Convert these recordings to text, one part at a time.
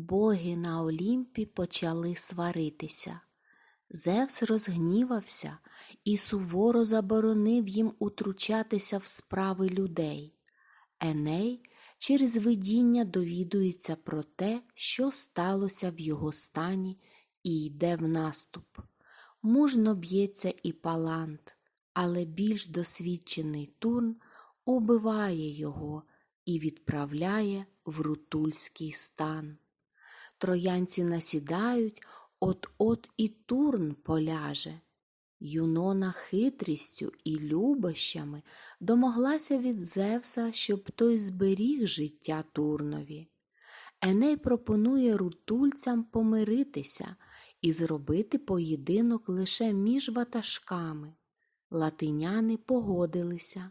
боги на Олімпі почали сваритися. Зевс розгнівався і суворо заборонив їм утручатися в справи людей. Еней через видіння довідується про те, що сталося в його стані, і йде в наступ. Мужно б'ється і палант, але більш досвідчений Турн убиває його і відправляє в рутульський стан. Троянці насідають, от-от і Турн поляже. Юнона хитрістю і любощами домоглася від Зевса, щоб той зберіг життя Турнові. Еней пропонує рутульцям помиритися і зробити поєдинок лише між ватажками. Латиняни погодилися.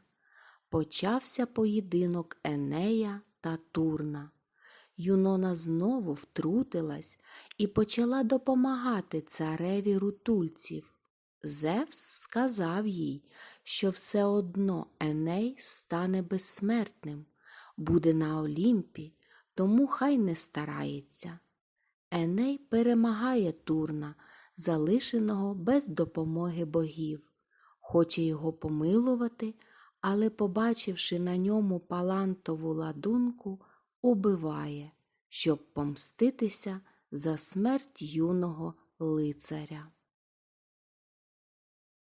Почався поєдинок Енея та Турна. Юнона знову втрутилась і почала допомагати цареві рутульців. Зевс сказав їй, що все одно Еней стане безсмертним, буде на Олімпі, тому хай не старається. Еней перемагає Турна, залишеного без допомоги богів, хоче його помилувати, але, побачивши на ньому палантову ладунку, убиває, щоб помститися за смерть юного лицаря.